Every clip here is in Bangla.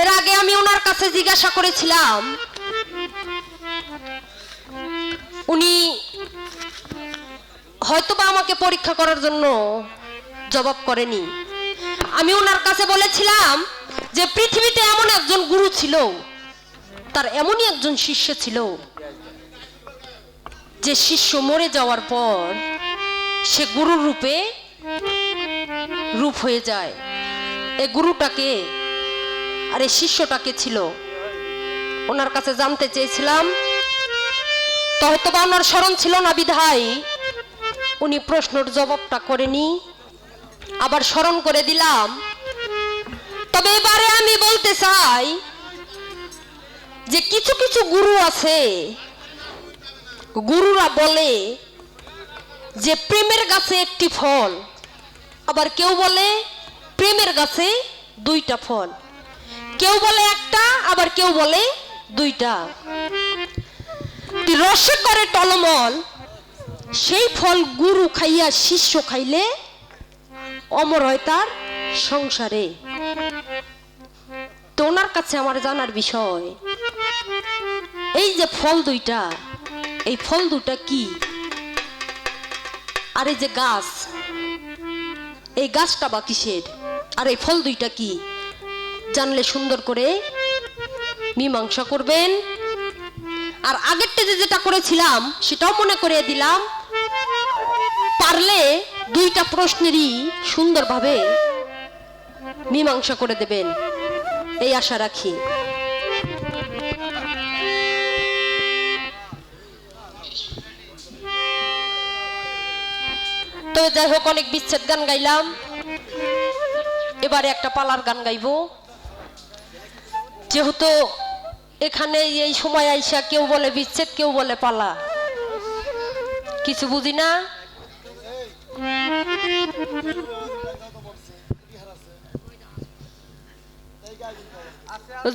এর আগে আমি ওনার কাছে জিজ্ঞাসা করেছিলাম। উনি হয়তোবা আমাকে পরীক্ষা করার জন্য জবাব করেনি। আমি ওনার কাছে বলেছিলাম যে পৃথিবীতে এমন একজন গুরু ছিল, তার এমনই একজন শিষ্য ছিল, যে শিষ্য মরে যাওয়ার পর সে গুরুর রূপে রূপ হয়ে যায়। এ গুরুটাকে আর এই শিষ্যটা শিষ্যটাকে ছিল? ওনার কাছে জানতে চেয়েছিলাম তো হয়তো বা ওনার স্মরণ ছিল না বিধায়। উনি প্রশ্নর জবাবটা করেনি, আবার স্মরণ করে দিলাম। তবে এবারে আমি বলতে চাই যে কিছু কিছু গুরু আছে, গুরুরা বলে যে প্রেমের গাছে একটি ফল, আবার কেউ বলে প্রেমের গাছে দুইটা ফল। কেউ বলে একটা, আবার কেউ বলে দুইটা। রসে করে টলমল, সেই ফল গুরু খাইয়া শিষ্য খাইলে অমর হয় তার সংসারে। তো ওনার কাছে আমার জানার বিষয়, এই যে ফল দুইটা, এই ফল দুটা কি? আর এই যে গাছ, এই গাছটা বা কিসের? আর এই ফল দুইটা কি? জানলে সুন্দর করে মীমাংসা করবেন। আর আগেরটা যে যেটা করেছিলাম, সেটাও মনে করিয়ে দিলাম। পারলে দুইটা প্রশ্নেরই সুন্দরভাবে মীমাংসা করে দেবেন। এই আশা রাখি। তো যাই হোক, অনেক বিচ্ছেদ গান গাইলাম। এবারে একটা পালার গান গাইবো। যেহেতু এখানে এই সময় আইসা কেউ বলে বিচ্ছেদ, কেউ বলে পালা। কিছু বুঝি না?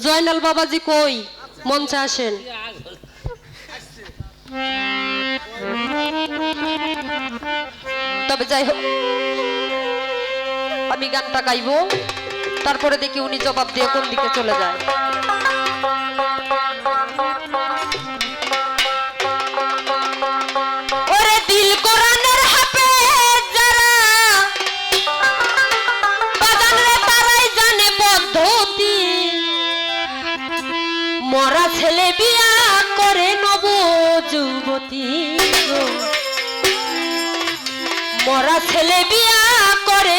জয়নাল বাবাজি কই? মঞ্চে আসেন। তবে যাই হোক, আমি গানটা গাইবো। তারপরে দেখি উনি জবাব দিয়ে কোন দিকে চলে যায়। মরা ছেলে বিয়া করে নব যুবতী মরা ছেলে বিয়া করে